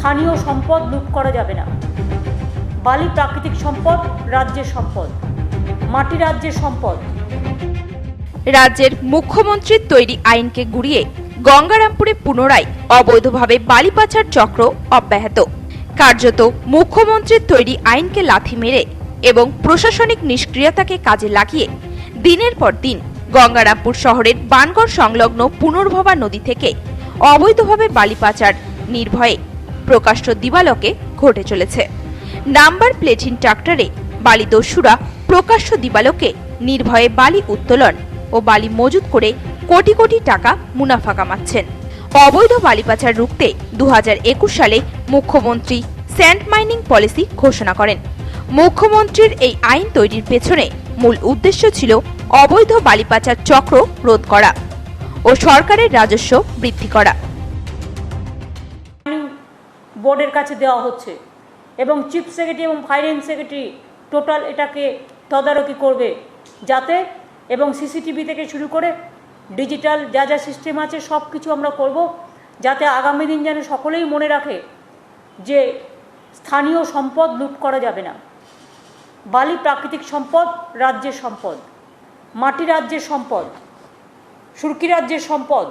স্থানীয় সম্পদ লুট করা যাবে না। বালি প্রাকৃতিক সম্পদ, রাজ্যের সম্পদ। মাটি রাজ্যের সম্পদ। রাজ্যের মুখ্যমন্ত্রীর তৈরি আইনকে গুড়িয়ে গঙ্গারামপুরে পুনরায় অবৈধভাবে বালি পাচার চক্র অব্যাহত। কার্যত মুখ্যমন্ত্রীর তৈরি আইনকে লাথি মেরে এবং প্রশাসনিক নিষ্ক্রিয়তাকে কাজে লাগিয়ে দিনের পর দিন গঙ্গারামপুর শহরের বানগড় সংলগ্ন পুনর্ভবা নদী থেকে অবৈধভাবে বালি পাচার নির্ভয়ে প্রকাশ্য দিবালকে ঘটে চলেছে। নাম্বার প্লেটিন ট্রাক্টরে বালি দস্যুরা প্রকাশ্য দিবালোকে নির্ভয়ে বালি উত্তোলন ও বালি মজুত করে কোটি কোটি টাকা মুনাফা কামাচ্ছেন। অবৈধ বালি পাচার রুখতে দু হাজার একুশ সালে মুখ্যমন্ত্রী স্যান্ড মাইনিং পলিসি ঘোষণা করেন। মুখ্যমন্ত্রীর এই আইন তৈরির পেছনে মূল উদ্দেশ্য ছিল অবৈধ বালি পাচার চক্র রোধ করা ও সরকারের রাজস্ব বৃদ্ধি করা। বোর্ডের কাছে দেওয়া হচ্ছে। এবং চিফ সেক্রেটারি এবং ফাইন্যান্স সেক্রেটারি টোটাল এটাকে তদারকি করবে যাতে এবং সিসিটিভি থেকে শুরু করে ডিজিটাল যা যা সিস্টেম আছে সব কিছু আমরা করব যাতে আগামী দিন যেন সকলেই মনে রাখে যে স্থানীয় সম্পদ লুট করা যাবে না। বালি প্রাকৃতিক সম্পদ, রাজ্যের সম্পদ, মাটি রাজ্যের সম্পদ, সুরকি রাজ্যের সম্পদ।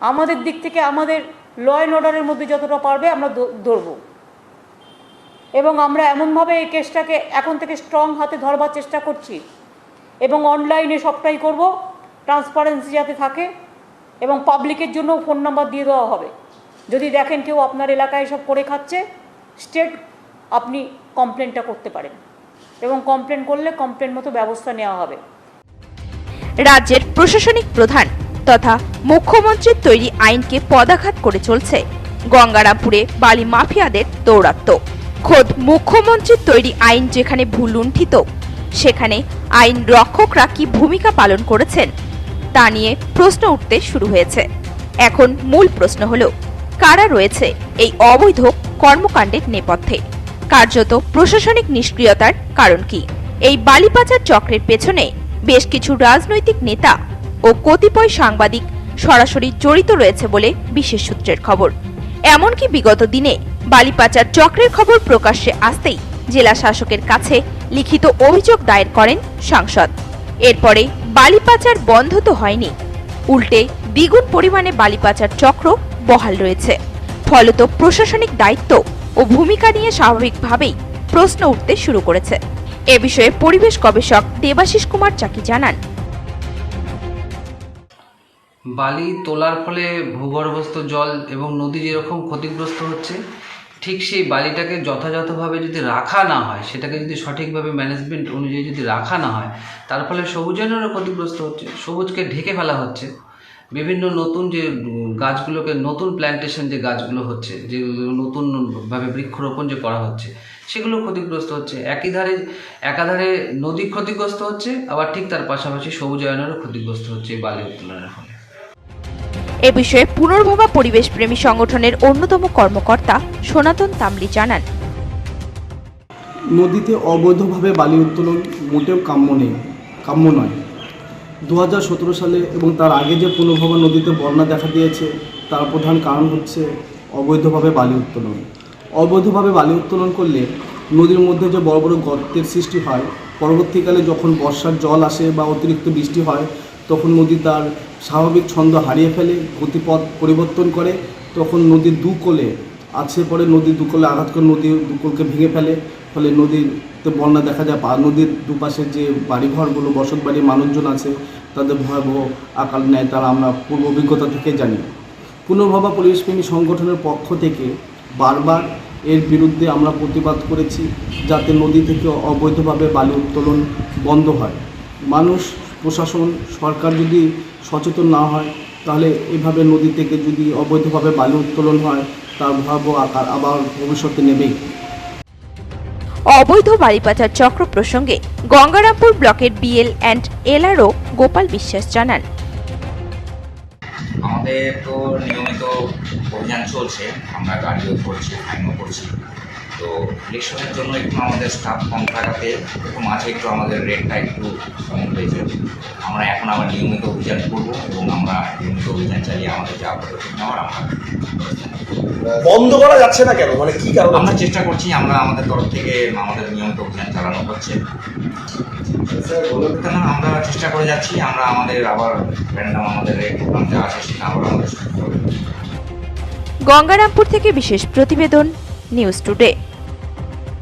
আমাদের দিক থেকে আমাদের ল অ্যান্ড অর্ডারের মধ্যে যতটা পারবে আমরা ধরবো। এবং আমরা এমনভাবে এই কেসটাকে এখন থেকে স্ট্রং হাতে ধরবার চেষ্টা করছি। এবং অনলাইনে সবটাই করব ট্রান্সপারেন্সি যাতে থাকে, এবং পাবলিকের জন্য ফোন নাম্বার দিয়ে দেওয়া হবে। যদি দেখেন কেউ আপনার এলাকায় সব করে খাচ্ছে স্টেট আপনি কমপ্লেনটা করতে পারেন। এবং কমপ্লেন করলে কমপ্লেন মতো ব্যবস্থা নেওয়া হবে। রাজ্যের প্রশাসনিক প্রধান তথা মুখ্যমন্ত্রীর তৈরি আইনকে পদাঘাত করে চলছে। গঙ্গারামপুরে বালি মাফিয়াদের দৌরাত্ম। খোদ মুখ্যমন্ত্রীর তৈরি আইন যেখানে ভুলুণ্ঠিত সেখানে আইন রক্ষকরা কি ভূমিকা পালন করেছেন, তা নিয়ে প্রশ্ন উঠতে শুরু হয়েছে। এখন মূল প্রশ্ন হল, কারা রয়েছে এই অবৈধ কর্মকাণ্ডের নেপথ্যে? কার্যত প্রশাসনিক নিষ্ক্রিয়তার কারণ কি? এই বালিপাচার চক্রের পেছনে বেশ কিছু রাজনৈতিক নেতা ও কতিপয় সাংবাদিক সরাসরি জড়িত রয়েছে বলে বিশেষ সূত্রের খবর। এমনকি বিগত দিনে বালিপাচার চক্রের খবর প্রকাশ্যে আসতেই জেলা শাসকের কাছে লিখিত অভিযোগ দায়ের করেন সাংসদ। এরপরে বালিপাচার বন্ধ তো হয়নি। উল্টে দ্বিগুণ পরিমাণে বালিপাচার চক্র বহাল রয়েছে। ফলত প্রশাসনিক দায়িত্ব ও ভূমিকা নিয়ে স্বাভাবিকভাবেই প্রশ্ন উঠতে শুরু করেছে। এ বিষয়ে পরিবেশ গবেষক দেবাশিস কুমার চাকি জানান। বালি তোলার ফলে ভূগর্ভস্থ জল এবং নদী যেরকম ক্ষতিগ্রস্ত হচ্ছে, ঠিক সেই বালিটাকে যথাযথভাবে যদি রাখা না হয়, সেটাকে যদি সঠিকভাবে ম্যানেজমেন্ট অনুযায়ী যদি রাখা না হয়, তার ফলে সবুজায়নেরও ক্ষতিগ্রস্ত হচ্ছে, সবুজকে ঢেকে ফেলা হচ্ছে। বিভিন্ন নতুন যে গাছগুলোকে, নতুন প্ল্যান্টেশন যে গাছগুলো হচ্ছে, যে নতুনভাবে বৃক্ষরোপণ যে করা হচ্ছে, সেগুলো ক্ষতিগ্রস্ত হচ্ছে। একই ধারে, একাধারে নদী ক্ষতিগ্রস্ত হচ্ছে, আবার ঠিক তার পাশাপাশি সবুজায়নেরও ক্ষতিগ্রস্ত হচ্ছে এই বালি উত্তোলনের ফলে। এ বিষয়ে পুনর্ভবা পরিবেশ প্রেমী সংগঠনের অন্যতম কর্মকর্তা সনাতন তামলি জানান। নদীতে অবৈধভাবে বালি উত্তোলন মোটেও কাম্য নেই, কাম্য নয়। দু সালে এবং তার আগে যে পুনর্ভবা নদীতে বন্যা দেখা দিয়েছে, তার প্রধান কারণ হচ্ছে অবৈধভাবে বালি উত্তোলন। অবৈধভাবে বালি উত্তোলন করলে নদীর মধ্যে যে বড় বড় গর্তের সৃষ্টি হয়, পরবর্তীকালে যখন বর্ষার জল আসে বা অতিরিক্ত বৃষ্টি হয় তখন নদী তার স্বাভাবিক ছন্দ হারিয়ে ফেলে, গতিপথ পরিবর্তন করে। তখন নদীর দুকোলে আছে পরে নদীর দুকোলে আঘাত করে নদীর দুকোলকে ভেঙে ফেলে। ফলে নদীতে বন্যা দেখা যায়। নদীর দুপাশে যে বাড়িঘরগুলো, বসত বাড়ির মানুষজন আছে, তাদের ভয়াবহ আকার নেয় তারা আমরা পূর্ব অভিজ্ঞতা থেকে জানি। পুনর্ভবা পরিবেশপ্রেমী সংগঠনের পক্ষ থেকে বারবার এর বিরুদ্ধে আমরা প্রতিবাদ করেছি, যাতে নদী থেকে অবৈধভাবে বালি উত্তোলন বন্ধ হয়। মানুষ প্রশাসন সরকার যদি সচেতন না হয় তাহলে এভাবে নদী থেকে যদি অবৈধভাবে বালু উত্তোলন হয় তার ভয়াবহ আকার আবার ভবিষ্যতে নেবেই। অবৈধ বালি পাচার চক্র প্রসঙ্গে গঙ্গারামপুর ব্লকের বিএল অ্যান্ড এলআরও গোপাল বিশ্বাস জানান। আমাদের তো নিয়মিত অভিযান চলছে আমরা গাড়িও করছি ফাইনও করছি। তো ইলেকশনের জন্য একটু আমাদের স্টাফ কম থাকাতে একটু মাঝে একটু আমাদের রেটটা একটু কম হয়েছে আমরা এখন আবার নিয়মিত অভিযান করব এবং আমরা নিয়মিত অভিযান চালিয়ে আমাদের যা পদক্ষেপ নেওয়ার আমরা বন্ধ করা যাচ্ছে না কেন? মানে কি কারণ? আমরা চেষ্টা করছি আমরা আমাদের তরফ থেকে আমাদের নিয়মিত অভিযান চালানো হচ্ছে। কেন আমরা চেষ্টা করে যাচ্ছি আমরা আমাদের আবার র্যান্ডাম আমাদের রেট প্রোগ্রাম যা আছে সেটা আবার আমাদের গঙ্গারামপুর থেকে বিশেষ প্রতিবেদন নিউজ টুডে